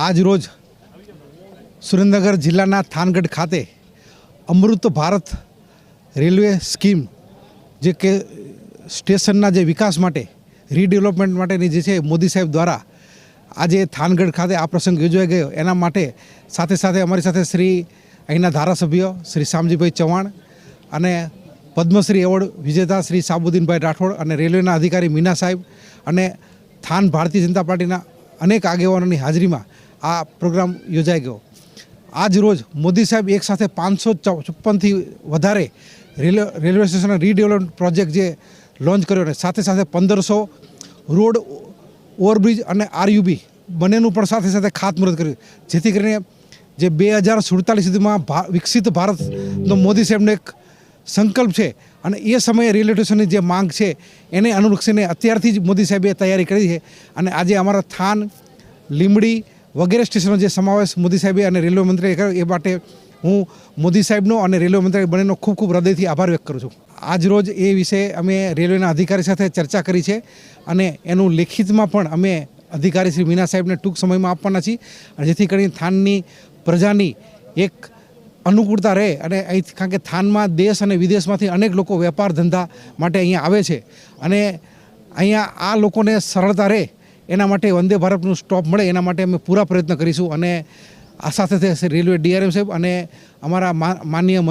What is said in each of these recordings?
આજ રોજ સુરેન્દ્રનગર જિલ્લાના થાનગઢ ખાતે અમૃત ભારત રેલવે સ્કીમ જે કે સ્ટેશનના જે વિકાસ માટે રીડેવલપમેન્ટ માટેની જે છે, મોદી સાહેબ દ્વારા આજે થાનગઢ ખાતે આ પ્રસંગ યોજાઈ ગયો. એના માટે સાથે સાથે અમારી સાથે શ્રી અહીંના ધારાસભ્ય શ્રી શામજીભાઈ ચૌહાણ અને પદ્મશ્રી એવોર્ડ વિજેતા શ્રી સાબુદ્દીનભાઈ રાઠોડ અને રેલવેના અધિકારી મીના સાહેબ અને થાન ભારતીય જનતા પાર્ટીના અનેક આગેવાનોની હાજરીમાં આ પ્રોગ્રામ યોજાઈ ગયો. આજ રોજ મોદી સાહેબ એક સાથે પાંચસો છપ્પનથી વધારે railway railway station redevelopment project જે લોન્ચ કર્યો અને સાથે સાથે પંદરસો રોડ ઓવરબ્રિજ અને આરયુબી બંનેનું પણ સાથે સાથે ખાતમુહૂર્ત કર્યું. જેથી કરીને જે બે હજાર સુડતાલીસ સુધીમાં વિકસિત ભારતનો મોદી સાહેબનો એક સંકલ્પ છે અને એ સમયે રેલવે સ્ટેશનની જે માંગ છે એને અનુલક્ષીને અત્યારથી જ મોદી સાહેબે તૈયારી કરી છે. અને આજે અમારા થાન, લીંબડી વગેરે સ્ટેશનો જે સમાવેશ મોદી સાહેબે અને રેલવે મંત્રીએ કર્યો, એ માટે હું મોદી સાહેબનો અને રેલવે મંત્રી બંનેનો ખૂબ ખૂબ હૃદયથી આભાર વ્યક્ત કરું છું. આજ રોજ એ વિશે અમે રેલવેના અધિકારી સાથે ચર્ચા કરી છે અને એનું લેખિતમાં પણ અમે અધિકારી શ્રી મીના સાહેબને ટૂંક સમયમાં આપવાના છીએ અને જેથી કરીને થાનની પ્રજાની એક અનુકૂળતા રહે અને અહીં કારણ કે થાનમાં દેશ અને વિદેશમાંથી અનેક લોકો વેપાર ધંધા માટે અહીંયા આવે છે અને અહીંયા આ લોકોને સરળતા રહે એના માટે વંદે ભારતનું સ્ટોપ મળે એના માટે અમે પૂરા પ્રયત્ન કરીશું. અને આ સાથે રેલવે ડીઆરએમ સાહેબ અને અમારા માનનીય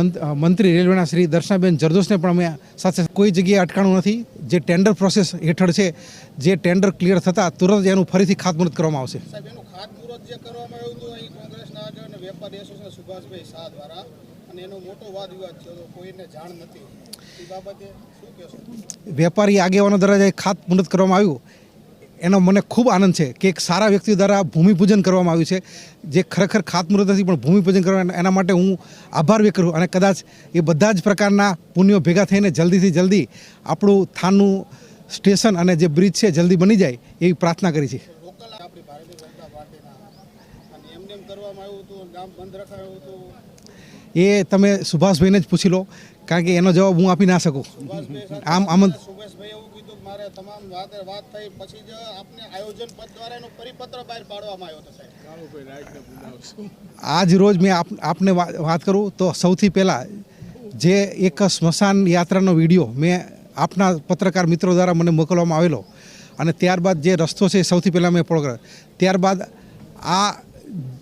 મંત્રી રેલવેના શ્રી દર્શનાબેન જરદોસને પણ અમે સાથે કોઈ જગ્યાએ અટકાણું નથી. જે ટેન્ડર પ્રોસેસ હેઠળ છે જે ટેન્ડર ક્લિયર થતાં તુરંત એનું ફરીથી ખાતમુહૂર્ત કરવામાં આવશે. વેપારી આગેવાનો દ્વારા જે ખાતમુહૂર્ત કરવામાં આવ્યું એનો મને ખૂબ આનંદ છે કે એક સારા વ્યક્તિ દ્વારા ભૂમિપૂજન કરવામાં આવ્યું છે જે ખરેખર ખાતમુહૂર્ત નથી પણ ભૂમિપૂજન કરવા એના માટે હું આભાર વ્યક્ત કરું અને કદાચ એ બધા જ પ્રકારના પુણ્યો ભેગા થઈને જલ્દીથી જલ્દી આપણું થાનનું સ્ટેશન અને જે બ્રિજ છે જલ્દી બની જાય એવી પ્રાર્થના કરી છે. એ તમે સુભાષભાઈને જ પૂછી લો કારણ કે એનો જવાબ હું આપી ના શકું. આમ આમ જ સુભાષભાઈ એવું કીધું કે મારે તમામ વાત વાત થઈ. પછી જ આપને આયોજન પદ દ્વારા એનો પરિપત્ર બહાર પાડવામાં આવ્યો હતો સાહેબ. આજ રોજ મેં આપ આપને વાત કરું તો સૌથી પહેલાં જે એક સ્મશાન યાત્રાનો વીડિયો મેં આપના પત્રકાર મિત્રો દ્વારા મને મોકલવામાં આવેલો અને ત્યારબાદ જે રસ્તો છે એ સૌથી પહેલાં મેં પ્રોગ્રામ ત્યારબાદ આ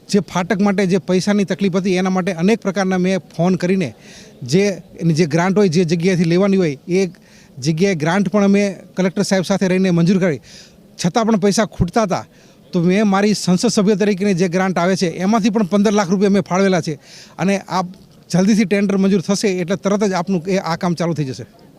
જે ફાટક માટે જે પૈસાની તકલીફ હતી એના માટે અનેક પ્રકારના મેં ફોન કરીને જે એની જે ગ્રાન્ટ હોય જે જગ્યાએથી લેવાની હોય એ જગ્યાએ ગ્રાન્ટ પણ અમે કલેક્ટર સાહેબ સાથે રહીને મંજૂર કરી. છતાં પણ પૈસા ખૂટતા હતા. તો મેં મારી સંસદ સભ્ય તરીકેની જે ગ્રાન્ટ આવે છે, એમાંથી પણ પંદર લાખ રૂપિયા મેં ફાળવેલા છે. અને આ જલ્દીથી ટેન્ડર મંજૂર થશે એટલે તરત જ આપનું એ આ કામ ચાલુ થઈ જશે.